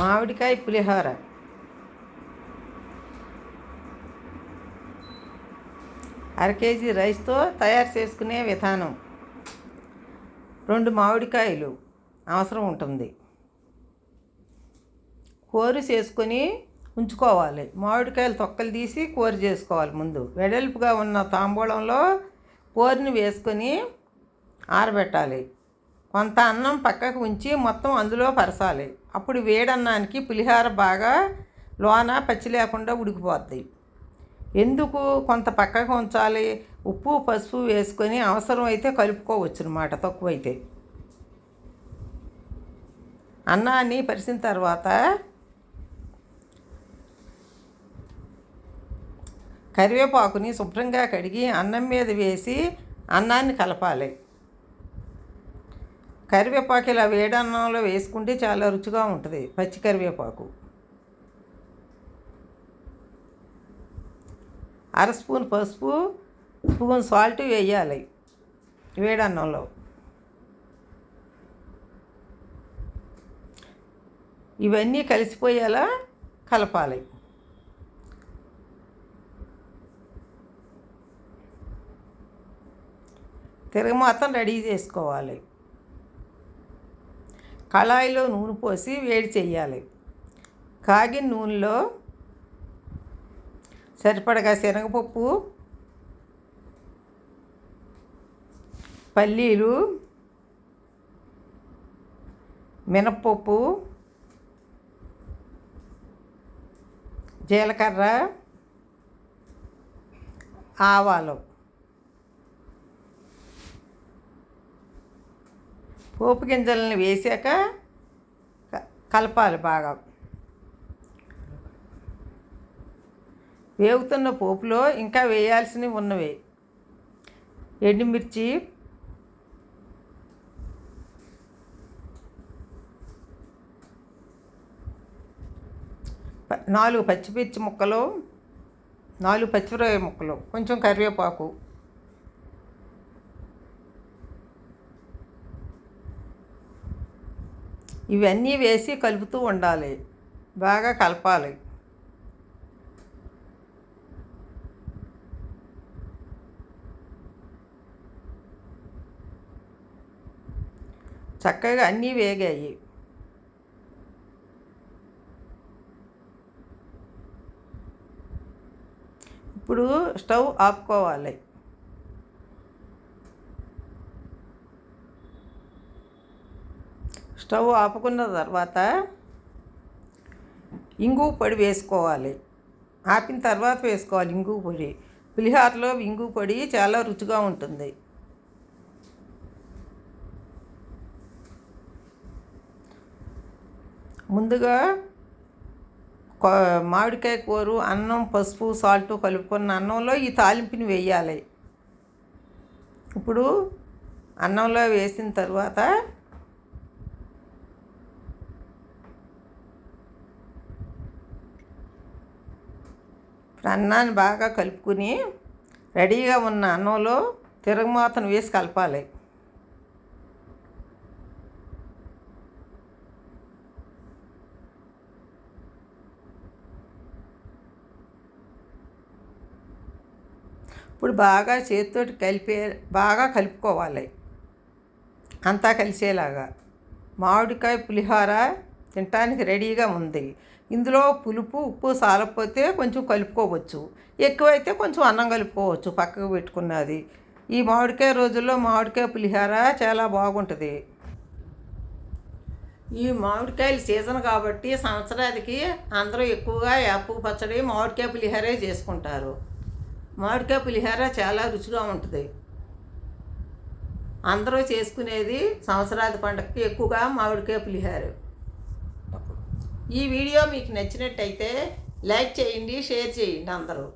మామిడికాయ పులిహోర. అర కేజీ రైస్తో తయారు చేసుకునే విధానం. రెండు మామిడికాయలు అవసరం ఉంటుంది. కోరు చేసుకొని ఉంచుకోవాలి. మామిడికాయలు తొక్కలు తీసి కూర చేసుకోవాలి ముందు. వెడల్పుగా ఉన్న తాంబూలంలో కూరని వేసుకొని ఆరబెట్టాలి. కొంత అన్నం పక్కకు ఉంచి మొత్తం అందులో పరచాలి అప్పుడు వేడన్నానికి పులిహార బాగా లోన పచ్చి లేకుండా ఉడికిపోద్ది. ఎందుకు కొంత పక్కకు ఉంచాలి? ఉప్పు పసుపు వేసుకొని అవసరం అయితే కలుపుకోవచ్చు అనమాట తక్కువైతే. అన్నాన్ని పరిచిన తర్వాత కరివేపాకుని శుభ్రంగా కడిగి అన్నం మీద వేసి అన్నాన్ని కలపాలి. కరివేపాకు ఇలా వేడన్నంలో వేసుకుంటే చాలా రుచిగా ఉంటుంది. పచ్చి కరివేపాకు. అర స్పూన్ పసుపు స్పూన్ సాల్ట్ వేయాలి వేడన్నంలో. ఇవన్నీ కలిసిపోయేలా కలపాలి. తిరగమాతం రెడీ చేసుకోవాలి. కళాయిలో నూనె పోసి వేడి చేయాలి. కాగిన నూనెలో సరిపడగా శనగపప్పు పల్లీలు మినప్పప్పు జీలకర్ర ఆవాలు. పోపు గింజలను వేసాక కలపాలి బాగా. వేగుతున్న పోపులో ఇంకా వేయాల్సినవి ఉన్నవి. ఎండుమిర్చి నాలుగు పచ్చిమిర్చి ముక్కలు నాలుగు పచ్చిమిరపకాయ ముక్కలు కొంచెం కరివేపాకు. ఇవన్నీ వేసి కలుపుతూ ఉండాలి. బాగా కలపాలి. చక్కగా అన్నీ వేగాయి. ఇప్పుడు స్టవ్ ఆపుకోవాలి. స్టవ్ ఆపుకున్న తర్వాత ఇంగు పొడి వేసుకోవాలి. ఆపిన తర్వాత వేసుకోవాలి ఇంగు పొడి. పులిహారలో ఇంగు పొడి చాలా రుచిగా ఉంటుంది. ముందుగా మామిడికాయ కూర అన్నం పసుపు సాల్ట్ కలుపుకున్న అన్నంలో ఈ తాలింపుని వేయాలి. ఇప్పుడు అన్నంలో వేసిన తర్వాత ఇప్పుడు అన్నాన్ని బాగా కలుపుకుని రెడీగా ఉన్న అన్నంలో తిరగమాతను వేసి కలపాలి. ఇప్పుడు బాగా చేతితోటి కలిపే బాగా కలుపుకోవాలి. అంతా కలిసేలాగా. మామిడికాయ పులిహోర తినటానికి రెడీగా ఉంది. ఇందులో పులుపు ఉప్పు సాలకపోతే కొంచెం కలుపుకోవచ్చు. ఎక్కువైతే కొంచెం అన్నం కలుపుకోవచ్చు పక్కకు పెట్టుకున్నది. ఈ మామిడికాయ రోజుల్లో మామిడికాయ పులిహార చాలా బాగుంటుంది. ఈ మామిడికాయల సీజన్ కాబట్టి సంవత్సరానికి అందరూ ఎక్కువగా యాపు పచ్చడి మామిడికాయ పులిహారే చేసుకుంటారు. మామిడికాయ పులిహోర చాలా రుచిగా ఉంటుంది. అందరూ చేసుకునేది సంవత్సరాది పండగకి ఎక్కువగా మామిడికాయ పులిహారు. ఈ వీడియో మీకు నచ్చినట్టయితే లైక్ చేయండి షేర్ చేయండి అందరూ.